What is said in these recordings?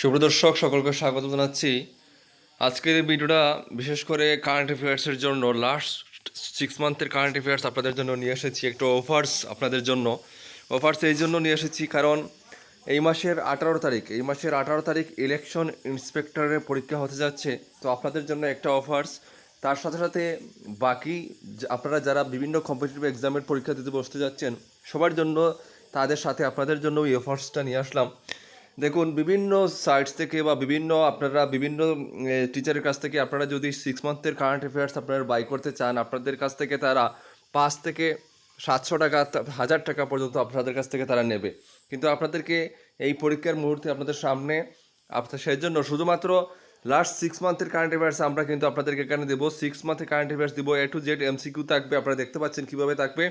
সুপ্রদর্শক সকলকে স্বাগত জানাচ্ছি। আজকের এই ভিডিওটা বিশেষ করে কারেন্ট অ্যাফেয়ার্সের জন্য লাস্ট সিক্স মান্থের কারেন্ট অ্যাফেয়ার্স আপনাদের জন্য নিয়ে এসেছি একটু অফার্স আপনাদের জন্য। অফার্স এই জন্য নিয়ে এসেছি কারণ এই মাসের আঠারো তারিখ, এই মাসের আঠারো তারিখ ইলেকশন ইন্সপেক্টরের পরীক্ষা হতে যাচ্ছে। তো আপনাদের জন্য একটা অফার্স তার সাথে সাথে বাকি আপনারা যারা বিভিন্ন কম্পিটিটিভ এক্সামের পরীক্ষা দিতে বসতে যাচ্ছেন, সবার জন্য তাদের সাথে আপনাদের জন্য এই অফার্সটা নিয়ে আসলাম। দেখুন, বিভিন্ন সাইটস থেকে বা বিভিন্ন আপনারা বিভিন্ন টিচারের কাছ থেকে আপনারা যদি সিক্স মান্থের কারেন্ট অ্যাফেয়ার্স আপনারা বাই করতে চান, আপনাদের কাছ থেকে তারা পাঁচ থেকে সাতশো টাকা হাজার টাকা পর্যন্ত আপনাদের কাছ থেকে তারা নেবে। কিন্তু আপনাদেরকে এই পরীক্ষার মুহূর্তে আপনাদের সামনে আপনার সেই জন্য শুধুমাত্র লাস্ট সিক্স মান্থের কারেন্ট অ্যাফেয়ার্স আমরা কিন্তু আপনাদেরকে এখানে দেবো। সিক্স মান্থের কারেন্ট অ্যাফেয়ার্স দিব এ টু জেড এমসিকিউ থাকবে, আপনারা দেখতে পাচ্ছেন কীভাবে থাকবে।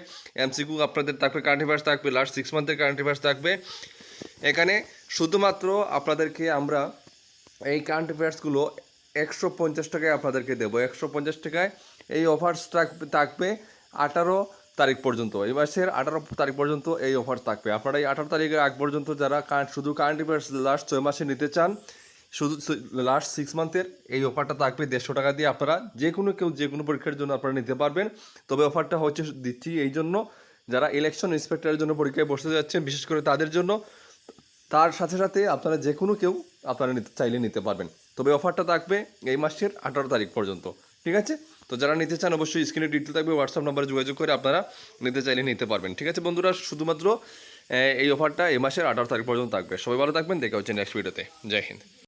এমসিকিউ আপনাদের থাকবে কারেন্ট অ্যাফেয়ার্স থাকবে লাস্ট সিক্স মান্থের কারেন্ট অ্যাফেয়ার্স থাকবে। এখানে শুধুমাত্র আপনাদেরকে আমরা এই কারেন্ট অ্যাফেয়ার্সগুলো একশো পঞ্চাশ টাকায় আপনাদেরকে দেবো। একশো পঞ্চাশ টাকায় এই অফার্স থাকবে আঠারো তারিখ পর্যন্ত। এই মাসের আঠারো তারিখ পর্যন্ত এই অফার থাকবে। আপনারা এই আঠারো তারিখের আগ পর্যন্ত যারা শুধু কারেন্ট অ্যাফেয়ার্স লাস্ট ছয় মাসে নিতে চান, শুধু লাস্ট সিক্স মান্থের এই অফারটা থাকবে দেড়শো টাকা দিয়ে আপনারা যে কোনো কেউ যে কোনো পরীক্ষার জন্য আপনারা নিতে পারবেন। তবে অফারটা হচ্ছে দিচ্ছি এই জন্য। যারা ইলেকশন ইন্সপেক্টরের জন্য পরীক্ষায় বসতে যাচ্ছেন, বিশেষ করে তাদের জন্য তার সাথে সাথে আপনারা যে কোনো কেউ আপনারা নিতে চাইলে নিতে পারবেন। তবে অফারটা থাকবে এই মাসের আঠারো তারিখ পর্যন্ত, ঠিক আছে? তো যারা নিতে চান, অবশ্যই স্ক্রিনে ডিটেল থাকবে হোয়াটসঅ্যাপ নাম্বারে যোগাযোগ করে আপনারা নিতে চাইলে নিতে পারবেন, ঠিক আছে? বন্ধুরা, শুধুমাত্র এই অফারটা এই মাসের আঠারো তারিখ পর্যন্ত থাকবে। সবাই ভালো থাকবেন, দেখা হচ্ছে নেক্সট ভিডিওতে জয় হিন্দ।